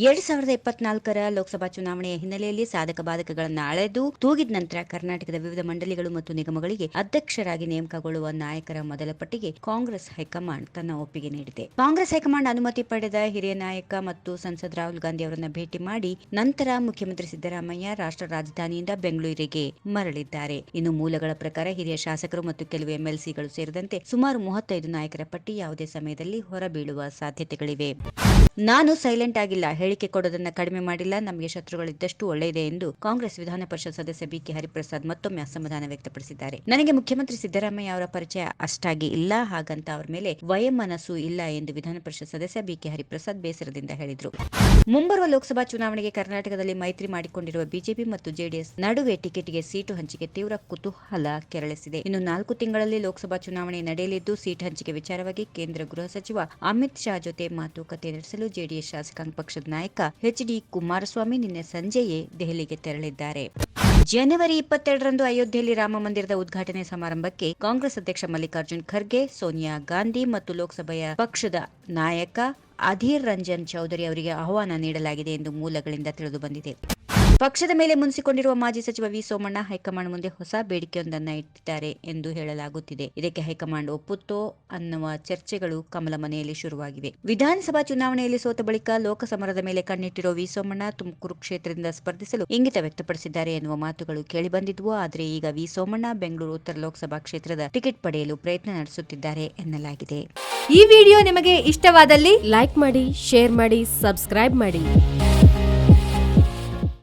ಎರಡ್ ಸಾವಿರದ ಇಪ್ಪತ್ನಾಲ್ಕರ ಲೋಕಸಭಾ ಚುನಾವಣೆಯ ಹಿನ್ನೆಲೆಯಲ್ಲಿ ಸಾಧಕ ಬಾಧಕಗಳನ್ನು ಅಳೆದು ತೂಗಿದ ನಂತರ ಕರ್ನಾಟಕದ ವಿವಿಧ ಮಂಡಳಿಗಳು ಮತ್ತು ನಿಗಮಗಳಿಗೆ ಅಧ್ಯಕ್ಷರಾಗಿ ನೇಮಕಗೊಳ್ಳುವ ನಾಯಕರ ಮೊದಲ ಪಟ್ಟಿಗೆ ಕಾಂಗ್ರೆಸ್ ಹೈಕಮಾಂಡ್ ತನ್ನ ಒಪ್ಪಿಗೆ ನೀಡಿದೆ. ಕಾಂಗ್ರೆಸ್ ಹೈಕಮಾಂಡ್ ಅನುಮತಿ ಪಡೆದ ಹಿರಿಯ ನಾಯಕ ಮತ್ತು ಸಂಸದ ರಾಹುಲ್ ಗಾಂಧಿ ಅವರನ್ನ ಭೇಟಿ ಮಾಡಿ ನಂತರ ಮುಖ್ಯಮಂತ್ರಿ ಸಿದ್ದರಾಮಯ್ಯ ರಾಷ್ಟ್ರ ರಾಜಧಾನಿಯಿಂದ ಬೆಂಗಳೂರಿಗೆ ಮರಳಿದ್ದಾರೆ. ಇನ್ನು ಮೂಲಗಳ ಪ್ರಕಾರ ಹಿರಿಯ ಶಾಸಕರು ಮತ್ತು ಕೆಲವು ಎಂಎಲ್ಸಿಗಳು ಸೇರಿದಂತೆ ಸುಮಾರು ಮೂವತ್ತೈದು ನಾಯಕರ ಪಟ್ಟಿ ಯಾವುದೇ ಸಮಯದಲ್ಲಿ ಹೊರಬೀಳುವ ಸಾಧ್ಯತೆಗಳಿವೆ. ನಾನು ಸೈಲೆಂಟ್ ಆಗಿಲ್ಲ ಹೇಳಿಕೆ ಕೊಡೋದನ್ನ ಕಡಿಮೆ ಮಾಡಿಲ್ಲ. ನಮಗೆ ಶತ್ರುಗಳಿದ್ದಷ್ಟು ಒಳ್ಳೆಯದೇ ಎಂದು ಕಾಂಗ್ರೆಸ್ ವಿಧಾನ ಪರಿಷತ್ ಸದಸ್ಯ ಬಿಕೆ ಹರಿಪ್ರಸಾದ್ ಮತ್ತೊಮ್ಮೆ ಅಸಮಾಧಾನ ವ್ಯಕ್ತಪಡಿಸಿದ್ದಾರೆ. ನನಗೆ ಮುಖ್ಯಮಂತ್ರಿ ಸಿದ್ದರಾಮಯ್ಯ ಅವರ ಪರಿಚಯ ಅಷ್ಟಾಗಿ ಇಲ್ಲ. ಹಾಗಂತ ಅವರ ಮೇಲೆ ವಯಮನಸ್ಸು ಇಲ್ಲ ಎಂದು ವಿಧಾನ ಪರಿಷತ್ ಸದಸ್ಯ ಬಿಕೆ ಹರಿಪ್ರಸಾದ್ ಬೇಸರದಿಂದ ಹೇಳಿದರು. ಮುಂಬರುವ ಲೋಕಸಭಾ ಚುನಾವಣೆಗೆ ಕರ್ನಾಟಕದಲ್ಲಿ ಮೈತ್ರಿ ಮಾಡಿಕೊಂಡಿರುವ ಬಿಜೆಪಿ ಮತ್ತು ಜೆಡಿಎಸ್ ನಡುವೆ ಟಿಕೆಟ್ಗೆ ಸೀಟು ಹಂಚಿಕೆ ತೀವ್ರ ಕುತೂಹಲ ಕೆರಳಿಸಿದೆ. ಇನ್ನು ನಾಲ್ಕು ತಿಂಗಳಲ್ಲಿ ಲೋಕಸಭಾ ಚುನಾವಣೆ ನಡೆಯಲಿದ್ದು, ಸೀಟ್ ಹಂಚಿಕೆ ವಿಚಾರವಾಗಿ ಕೇಂದ್ರ ಗೃಹ ಸಚಿವ ಅಮಿತ್ ಶಾ ಜೊತೆ ಮಾತುಕತೆ ನಡೆಸಲು ಜೆಡಿಎಸ್ ಶಾಸಕಾಂಗ ಪಕ್ಷದ ನಾಯಕ ಎಚ್ ಡಿ ಕುಮಾರಸ್ವಾಮಿ ನಿನ್ನೆ ಸಂಜೆಯೇ ದೆಹಲಿಗೆ ತೆರಳಿದ್ದಾರೆ. ಜನವರಿ ಇಪ್ಪತ್ತೆರಡರಂದು ಅಯೋಧ್ಯೆಯಲ್ಲಿ ರಾಮ ಮಂದಿರದ ಉದ್ಘಾಟನೆ ಸಮಾರಂಭಕ್ಕೆ ಕಾಂಗ್ರೆಸ್ ಅಧ್ಯಕ್ಷ ಮಲ್ಲಿಕಾರ್ಜುನ್ ಖರ್ಗೆ, ಸೋನಿಯಾ ಗಾಂಧಿ ಮತ್ತು ಲೋಕಸಭೆಯ ಪಕ್ಷದ ನಾಯಕ ಅಧೀರ್ ರಂಜನ್ ಚೌಧರಿ ಅವರಿಗೆ ಆಹ್ವಾನ ನೀಡಲಾಗಿದೆ ಎಂದು ಮೂಲಗಳಿಂದ ತಿಳಿದು ಬಂದಿದೆ. ಪಕ್ಷದ ಮೇಲೆ ಮುನಿಸಿಕೊಂಡಿರುವ ಮಾಜಿ ಸಚಿವ ವಿ ಸೋಮಣ್ಣ ಹೈಕಮಾಂಡ್ ಮುಂದೆ ಹೊಸ ಬೇಡಿಕೆಯೊಂದನ್ನ ಇಟ್ಟಿದ್ದಾರೆ ಎಂದು ಹೇಳಲಾಗುತ್ತಿದೆ. ಇದಕ್ಕೆ ಹೈಕಮಾಂಡ್ ಒಪ್ಪುತ್ತೋ ಅನ್ನುವ ಚರ್ಚೆಗಳು ಕಮಲ ಮನೆಯಲ್ಲಿ ಶುರುವಾಗಿವೆ. ವಿಧಾನಸಭಾ ಚುನಾವಣೆಯಲ್ಲಿ ಸೋತ ಬಳಿಕ ಲೋಕಸಮರದ ಮೇಲೆ ಕಣ್ಣಿಟ್ಟಿರುವ ವಿ ಸೋಮಣ್ಣ ತುಮಕೂರು ಕ್ಷೇತ್ರದಿಂದ ಸ್ಪರ್ಧಿಸಲು ಇಂಗಿತ ವ್ಯಕ್ತಪಡಿಸಿದ್ದಾರೆ ಎನ್ನುವ ಮಾತುಗಳು ಕೇಳಿಬಂದಿದ್ವು ಆದರೆ ಈಗ ವಿ ಸೋಮಣ್ಣ ಬೆಂಗಳೂರು ಉತ್ತರ ಲೋಕಸಭಾ ಕ್ಷೇತ್ರದ ಟಿಕೆಟ್ ಪಡೆಯಲು ಪ್ರಯತ್ನ ನಡೆಸುತ್ತಿದ್ದಾರೆ ಎನ್ನಲಾಗಿದೆ. ಈ ವಿಡಿಯೋ ನಿಮಗೆ ಇಷ್ಟವಾದಲ್ಲಿ ಲೈಕ್ ಮಾಡಿ, ಶೇರ್ ಮಾಡಿ, ಸಬ್ಸ್ಕ್ರೈಬ್ ಮಾಡಿ.